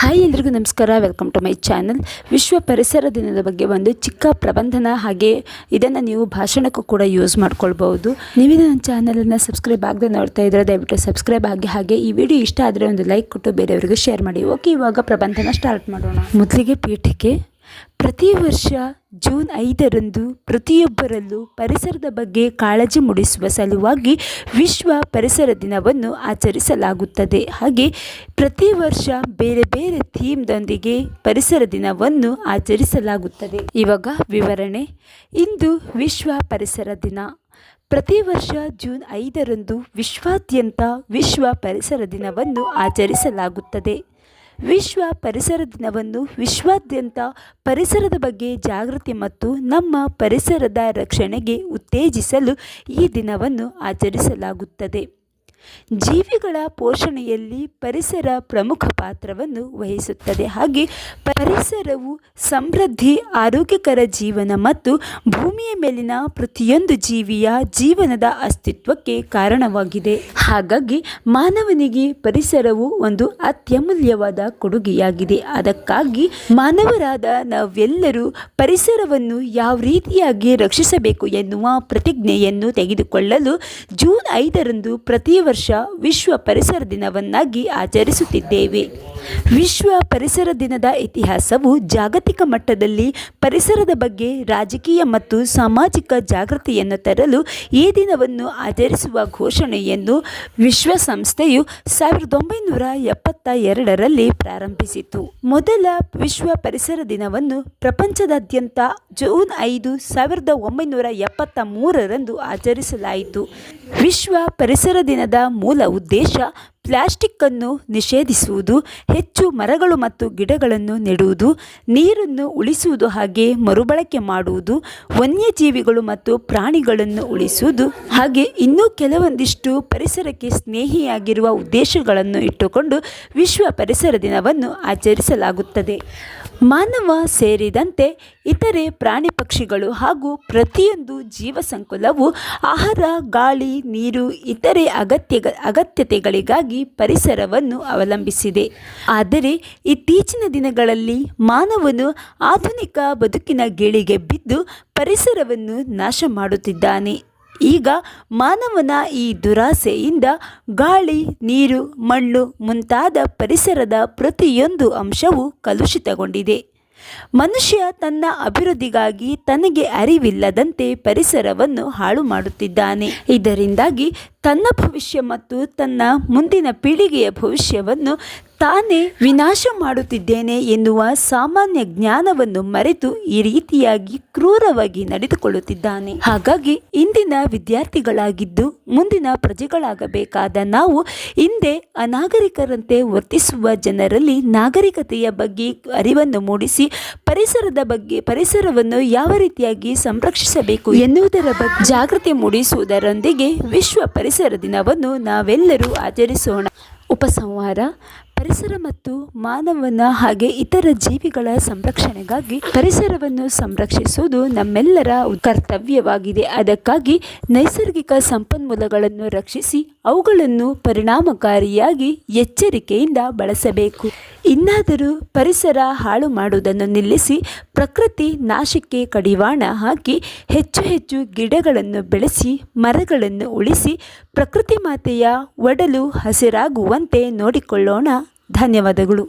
Hi ಎಲ್ರಿಗೂ ನಮಸ್ಕಾರ. Welcome to my channel ವಿಶ್ವ ಪರಿಸರ ದಿನದ ಬಗ್ಗೆ ಒಂದು ಚಿಕ್ಕ ಪ್ರಬಂಧನ ಹಾಗೆ ಇದನ್ನು ನೀವು ಭಾಷಣಕ್ಕೂ ಕೂಡ ಯೂಸ್ ಮಾಡ್ಕೊಳ್ಬೋದು ನೀವಿನ ನನ್ನ ಚಾನಲನ್ನು ಸಬ್ಸ್ಕ್ರೈಬ್ ಆಗದೆ ನೋಡ್ತಾ ಇದ್ದರೆ ದಯವಿಟ್ಟು ಸಬ್ಸ್ಕ್ರೈಬ್ ಆಗಿ ಹಾಗೆ ಈ ವಿಡಿಯೋ ಇಷ್ಟ ಆದರೆ ಒಂದು ಲೈಕ್ ಕೊಟ್ಟು ಬೇರೆಯವರಿಗೂ ಶೇರ್ ಮಾಡಿ. ಓಕೆ ಇವಾಗ ಪ್ರಬಂಧನ ಸ್ಟಾರ್ಟ್ ಮಾಡೋಣ. ಮೊದಲಿಗೆ ಪೀಠಿಕೆ ಪ್ರತಿ ವರ್ಷ ಜೂನ್ ಐದರಂದು ಪ್ರತಿಯೊಬ್ಬರಲ್ಲೂ ಪರಿಸರದ ಬಗ್ಗೆ ಕಾಳಜಿ ಮೂಡಿಸುವ ಸಲುವಾಗಿ ವಿಶ್ವ ಪರಿಸರ ದಿನವನ್ನು ಆಚರಿಸಲಾಗುತ್ತದೆ. ಹಾಗೆ ಪ್ರತಿ ವರ್ಷ ಬೇರೆ ಬೇರೆ ಥೀಮ್ದೊಂದಿಗೆ ಪರಿಸರ ದಿನವನ್ನು ಆಚರಿಸಲಾಗುತ್ತದೆ. ಇವಾಗ ವಿವರಣೆ. ಇಂದು ವಿಶ್ವ ಪರಿಸರ ದಿನ. ಪ್ರತಿ ವರ್ಷ ಜೂನ್ ಐದರಂದು ವಿಶ್ವಾದ್ಯಂತ ವಿಶ್ವ ಪರಿಸರ ದಿನವನ್ನು ಆಚರಿಸಲಾಗುತ್ತದೆ. ವಿಶ್ವ ಪರಿಸರ ದಿನವನ್ನು ವಿಶ್ವಾದ್ಯಂತ ಪರಿಸರದ ಬಗ್ಗೆ ಜಾಗೃತಿ ಮತ್ತು ನಮ್ಮ ಪರಿಸರದ ರಕ್ಷಣೆಗೆ ಉತ್ತೇಜಿಸಲು ಈ ದಿನವನ್ನು ಆಚರಿಸಲಾಗುತ್ತದೆ. ಜೀವಿಗಳ ಪೋಷಣೆಯಲ್ಲಿ ಪರಿಸರ ಪ್ರಮುಖ ಪಾತ್ರವನ್ನು ವಹಿಸುತ್ತದೆ. ಹಾಗೆ ಪರಿಸರವು ಸಮೃದ್ಧಿ, ಆರೋಗ್ಯಕರ ಜೀವನ ಮತ್ತು ಭೂಮಿಯ ಮೇಲಿನ ಪ್ರತಿಯೊಂದು ಜೀವಿಯ ಜೀವನದ ಅಸ್ತಿತ್ವಕ್ಕೆ ಕಾರಣವಾಗಿದೆ. ಹಾಗಾಗಿ ಮಾನವನಿಗೆ ಪರಿಸರವು ಒಂದು ಅತ್ಯಮೂಲ್ಯವಾದ ಕೊಡುಗೆಯಾಗಿದೆ. ಅದಕ್ಕಾಗಿ ಮಾನವರಾದ ನಾವೆಲ್ಲರೂ ಪರಿಸರವನ್ನು ಯಾವ ರೀತಿಯಾಗಿ ರಕ್ಷಿಸಬೇಕು ಎನ್ನುವ ಪ್ರತಿಜ್ಞೆಯನ್ನು ತೆಗೆದುಕೊಳ್ಳಲು ಜೂನ್ ಐದರಂದು ಪ್ರತಿ ವರ್ಷ ವಿಶ್ವ ಪರಿಸರ ದಿನವನ್ನಾಗಿ ಆಚರಿಸುತ್ತಿದ್ದೇವೆ. ವಿಶ್ವ ಪರಿಸರ ದಿನದ ಇತಿಹಾಸವು ಜಾಗತಿಕ ಮಟ್ಟದಲ್ಲಿ ಪರಿಸರದ ಬಗ್ಗೆ ರಾಜಕೀಯ ಮತ್ತು ಸಾಮಾಜಿಕ ಜಾಗೃತಿಯನ್ನು ತರಲು ಈ ದಿನವನ್ನು ಆಚರಿಸುವ ಘೋಷಣೆಯನ್ನು ವಿಶ್ವಸಂಸ್ಥೆಯು ಸಾವಿರದ ಒಂಬೈನೂರ ಎಪ್ಪತ್ತ ಎರಡರಲ್ಲಿ ಪ್ರಾರಂಭಿಸಿತು. ಮೊದಲ ವಿಶ್ವ ಪರಿಸರ ದಿನವನ್ನು ಪ್ರಪಂಚದಾದ್ಯಂತ ಜೂನ್ ಐದು ಸಾವಿರದ ಒಂಬೈನೂರ ಎಪ್ಪತ್ತ ಮೂರರಂದು ಆಚರಿಸಲಾಯಿತು. ವಿಶ್ವ ಪರಿಸರ ದಿನದ ಮೂಲ ಉದ್ದೇಶ ಪ್ಲಾಸ್ಟಿಕ್ಕನ್ನು ನಿಷೇಧಿಸುವುದು, ಹೆಚ್ಚು ಮರಗಳು ಮತ್ತು ಗಿಡಗಳನ್ನು ನೆಡುವುದು, ನೀರನ್ನು ಉಳಿಸುವುದು ಹಾಗೆ ಮರುಬಳಕೆ ಮಾಡುವುದು, ವನ್ಯಜೀವಿಗಳು ಮತ್ತು ಪ್ರಾಣಿಗಳನ್ನು ಉಳಿಸುವುದು ಹಾಗೆ ಇನ್ನೂ ಕೆಲವೊಂದಿಷ್ಟು ಪರಿಸರಕ್ಕೆ ಸ್ನೇಹಿಯಾಗಿರುವ ಉದ್ದೇಶಗಳನ್ನು ಇಟ್ಟುಕೊಂಡು ವಿಶ್ವ ಪರಿಸರ ದಿನವನ್ನು ಆಚರಿಸಲಾಗುತ್ತದೆ. ಮಾನವ ಸೇರಿದಂತೆ ಇತರೆ ಪ್ರಾಣಿ ಪಕ್ಷಿಗಳು ಹಾಗೂ ಪ್ರತಿಯೊಂದು ಜೀವ ಸಂಕುಲವು ಆಹಾರ, ಗಾಳಿ, ನೀರು, ಇತರೆ ಅಗತ್ಯ ಅಗತ್ಯತೆಗಳಿಗಾಗಿ ಪರಿಸರವನ್ನು ಅವಲಂಬಿಸಿದೆ. ಆದರೆ ಇತ್ತೀಚಿನ ದಿನಗಳಲ್ಲಿ ಮಾನವನು ಆಧುನಿಕ ಬದುಕಿನ ಗೇಳಿಗೆ ಬಿದ್ದು ಪರಿಸರವನ್ನು ನಾಶ ಮಾಡುತ್ತಿದ್ದಾನೆ ಈಗ ಮಾನವನ ಈ ದುರಾಸೆಯಿಂದ ಗಾಳಿ, ನೀರು, ಮಣ್ಣು ಮುಂತಾದ ಪರಿಸರದ ಪ್ರತಿಯೊಂದು ಅಂಶವೂ ಕಲುಷಿತಗೊಂಡಿದೆ. ಮನುಷ್ಯ ತನ್ನ ಅಭಿವೃದ್ಧಿಗಾಗಿ ತನಗೆ ಅರಿವಿಲ್ಲದಂತೆ ಪರಿಸರವನ್ನು ಹಾಳು ಮಾಡುತ್ತಿದ್ದಾನೆ. ಇದರಿಂದಾಗಿ ತನ್ನ ಭವಿಷ್ಯ ಮತ್ತು ತನ್ನ ಮುಂದಿನ ಪೀಳಿಗೆಯ ಭವಿಷ್ಯವನ್ನು ತಾನೇ ವಿನಾಶ ಮಾಡುತ್ತಿದ್ದೇನೆ ಎನ್ನುವ ಸಾಮಾನ್ಯ ಜ್ಞಾನವನ್ನು ಮರೆತು ಈ ರೀತಿಯಾಗಿ ಕ್ರೂರವಾಗಿ ನಡೆದುಕೊಳ್ಳುತ್ತಿದ್ದಾನೆ. ಹಾಗಾಗಿ ಇಂದಿನ ವಿದ್ಯಾರ್ಥಿಗಳಾಗಿದ್ದು ಮುಂದಿನ ಪ್ರಜೆಗಳಾಗಬೇಕಾದ ನಾವು ಹಿಂದೆ ಅನಾಗರಿಕರಂತೆ ವರ್ತಿಸುವ ಜನರಲ್ಲಿ ನಾಗರಿಕತೆಯ ಬಗ್ಗೆ ಅರಿವನ್ನು ಮೂಡಿಸಿ ಪರಿಸರದ ಬಗ್ಗೆ, ಪರಿಸರವನ್ನು ಯಾವ ರೀತಿಯಾಗಿ ಸಂರಕ್ಷಿಸಬೇಕು ಎನ್ನುವುದರ ಬಗ್ಗೆ ಜಾಗೃತಿ ಮೂಡಿಸುವುದರೊಂದಿಗೆ ವಿಶ್ವ ಪರಿಸರ ದಿನವನ್ನು ನಾವೆಲ್ಲರೂ ಆಚರಿಸೋಣ. ಉಪಸಂಹಾರ ಪರಿಸರ ಮತ್ತು ಮಾನವನ ಹಾಗೆ ಇತರ ಜೀವಿಗಳ ಸಂರಕ್ಷಣೆಗಾಗಿ ಪರಿಸರವನ್ನು ಸಂರಕ್ಷಿಸುವುದು ನಮ್ಮೆಲ್ಲರ ಕರ್ತವ್ಯವಾಗಿದೆ. ಅದಕ್ಕಾಗಿ ನೈಸರ್ಗಿಕ ಸಂಪನ್ಮೂಲಗಳನ್ನು ರಕ್ಷಿಸಿ ಅವುಗಳನ್ನು ಪರಿಣಾಮಕಾರಿಯಾಗಿ ಎಚ್ಚರಿಕೆಯಿಂದ ಬಳಸಬೇಕು. ಇನ್ನಾದರೂ ಪರಿಸರ ಹಾಳು ಮಾಡುವುದನ್ನು ನಿಲ್ಲಿಸಿ ಪ್ರಕೃತಿ ನಾಶಕ್ಕೆ ಕಡಿವಾಣ ಹಾಕಿ ಹೆಚ್ಚು ಹೆಚ್ಚು ಗಿಡಗಳನ್ನು ಬೆಳೆಸಿ ಮರಗಳನ್ನು ಉಳಿಸಿ ಪ್ರಕೃತಿ ಮಾತೆಯ ಒಡಲು ಹಸಿರಾಗುವಂತೆ ನೋಡಿಕೊಳ್ಳೋಣ. ಧನ್ಯವಾದಗಳು.